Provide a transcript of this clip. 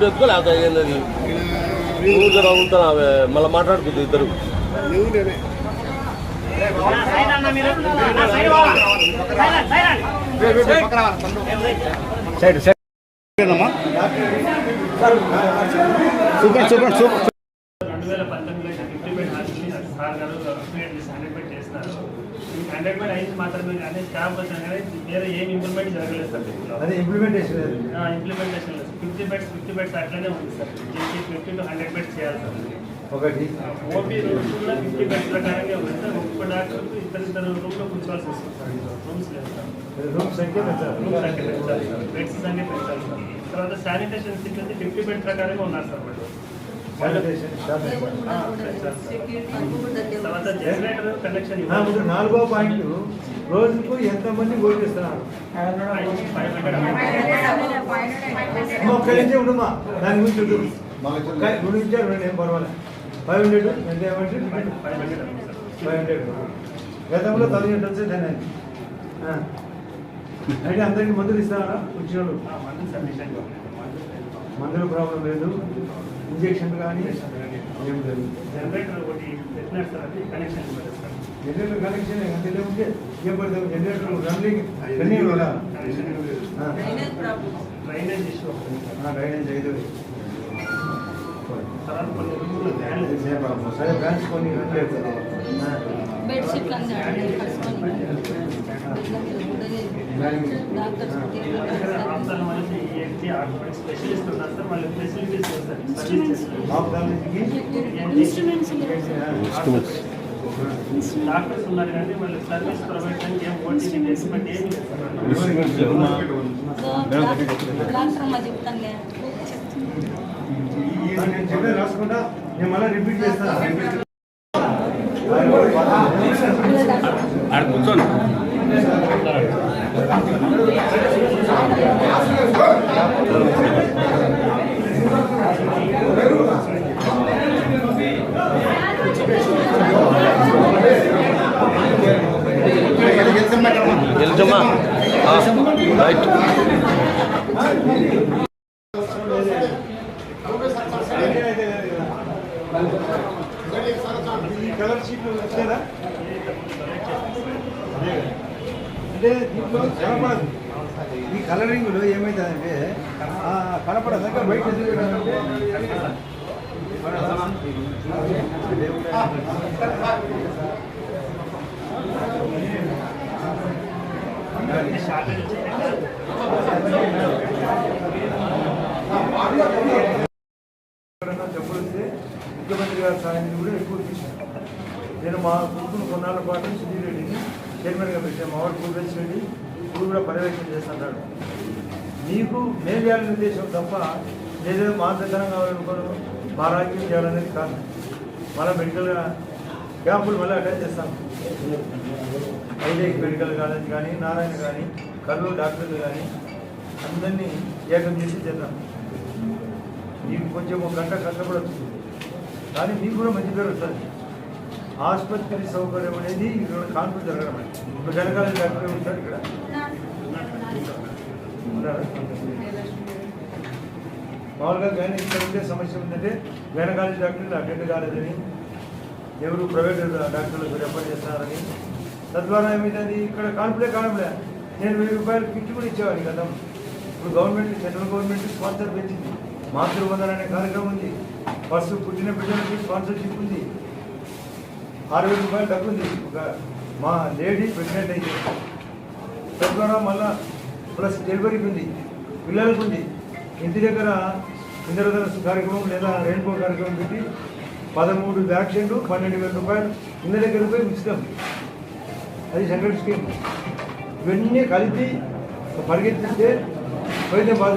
పెట్టుకోలే అత ఏంటది ఊరిలో తగులుతాను ఆమె మళ్ళీ మాట్లాడుకుంది ఇద్దరు. Side side super super super అయింది మాత్రమే కానీ స్టాఫ్ వచ్చినా కానీ వేరే ఏం ఇంప్లిమెంట్ జరగలేదు sir. Implementation implementation fifty beds fifty beds అట్లనే ఉంది సార్. చేసి ఫిఫ్టీ టు హండ్రెడ్ బెడ్స్ చేయాలి సార్. ఒకటి. ఓపీ రూమ్స్ కూడా ఫిఫ్టీ బెడ్స్ ప్రకారంగా ఉంది సార్. ఒక్కొక్క డాక్టర్ ఇద్దరు ఇద్దరు రూమ్లో కూర్చోవాల్సి వస్తుంది సార్. రూమ్స్ లేదు సార్. రూమ్ సంఖ్య పెంచాలి రూమ్ సంఖ్య పెంచాలి సార్. బెడ్స్ సంఖ్య పెంచాలి సార్. తర్వాత శానిటేషన్ సిబ్బంది ఫిఫ్టీ బెడ్ ప్రకారంగా ఉన్నారు సార్ వాళ్ళు. తర్వాత జనరేటర్ కనెక్షన్ నాలుగో పాయింట్. రోజుకు ఎంతమంది ఓటు ఇస్తున్నారు ఫైవ్ హండ్రెడ్. ఒక్క నిమిషం ఉండమ్మా దాని గురించి ఉంటుంది ఒక్క రెండు రెండు ఏం పర్వాలేదు ఫైవ్ హండ్రెడ్ ఎంత ఏమంటే ఫైవ్ హండ్రెడ్ సార్ హండ్రెడ్ గతంలో థౌసండ్ అయితే అందరికీ మందులు ఇస్తారా? వచ్చిన మంది సార్ మందుల ప్రాబ్లం లేదు. ఇంజక్షన్ కానీ ఏం లేదు. జనరేటర్ ఒకటి కనెక్షన్ పెట్టినారు సార్ అది కనెక్షన్ ఇవ్వలేదు సార్ జనరేటర్ కనెక్షన్ ఎంత ఉంటే ఏం పడతాం జనరేటర్ రన్నింగ్ రన్నింగ్ కదా కనెక్షన్ ఇవ్వలేదు? డ్రైనేజ్ ఇష్యూ ఒకటి ఉంది. సార్ డ్రైనేజ్ ఐదు తర్వాత కొన్ని రూమ్లో ఫ్యాన్లు సరే బ్రాంచ్ కొన్ని రన్ లేదు బెడ్షీట్లు అన్నీ అడిగి కట్టుకొని డాక్టర్స్ హాస్పిటల్ మనకి ఈఎన్టీ ఆర్థోపెడిక్ స్పెషలిస్ట్ ఉన్నారు సార్ వాళ్ళు ఫెసిలిటీస్ సార్. సర్వీస్ చేస్తారు ఇన్స్ట్రుమెంట్స్ డాక్టర్స్ ఉన్నారు కానీ వాళ్ళు సర్వీస్ ప్రొవైడ్ చేయడానికి ఏం ఓటీసీ బట్ చెప్తాను రాసుకుంటా నేను మళ్ళీ రిపీట్ చేస్తాను కూర్చోండి. అంటే దీంట్లో కనపడదు ఈ కలరింగ్లో ఏమవుతుందంటే కనపడదాక బయట ఎందుకు అంటే ఎవరైనా చెప్పొస్తే ముఖ్యమంత్రి గారి సాయం కూడా ఎక్కువ తీసుకుంటాం నేను మా కొడుకును కొన్నాళ్ళ పాటు సుధీరెడ్డిని చైర్మన్గా పెట్టాను మా వాడు పూర్వేశ్ రెడ్డి ఇప్పుడు కూడా పర్యవేక్షణ చేస్తున్నాడు మీకు మేము చేయాలనే ఉద్దేశం తప్ప ఏదైనా మా దగ్గర కావాలనుకోను మా రాజ్యం చేయాలనేది కాదు మళ్ళీ మెడికల్ క్యాంపులు మళ్ళీ అటెండ్ చేస్తాం ఐదేక్ మెడికల్ కాలేజ్ కానీ నారాయణ కానీ కర్నూలు డాక్టర్లు కానీ అందరినీ ఏకం చేసి చేద్దాం. మీకు కొంచెం ఒక గంట కష్టపడవచ్చు కానీ మీకు కూడా మంచి పేరు వస్తుంది. ఆసుపత్రి సౌకర్యం అనేది ఇక్కడ కాన్పూర్ జరగడం అండి. ఇప్పుడు వెనకాల డాక్టర్ ఉంటారు ఇక్కడ. మామూలుగా కానీ ఇక్కడ ఉండే సమస్య ఉందంటే వెనకాల డాక్టర్లు అటెండ్ కాలేదని ఎవరు ప్రైవేట్ డాక్టర్లకు రెఫర్ చేస్తున్నారని తద్వారా ఏమైంది ఇక్కడ కాన్పులే కావడంలే నేను వెయ్యి రూపాయలు కిట్ కూడా ఇచ్చేవాడిని కదా. ఇప్పుడు గవర్నమెంట్ సెంట్రల్ గవర్నమెంట్ స్పాన్సర్ పెంచింది. మాతృవందన అనే కార్యక్రమం ఉంది. ఫస్ట్ పుట్టిన బిడ్డలకి స్పాన్సర్షిప్ ఉంది. ఆరు వేల రూపాయలు డబ్బు ఉంది. ఒక మా లేడీ ప్రెగ్నెంట్ అయితే. తద్వారా మళ్ళా ప్లస్ డెలివరీకి ఉంది. పిల్లలకు ఉంది. ఇంటి దగ్గర ఇంద్రధనస్సు కార్యక్రమం లేదా రెయిన్బో కార్యక్రమం పెట్టి పదమూడు వ్యాక్సిన్లు పన్నెండు వేల రూపాయలు. ఇంటి దగ్గర పోయి ఉచితం. అది సెంట్రల్ స్కీమ్. ఇవన్నీ కలిపి పరిగెత్తిస్తే వైద్యం బాగా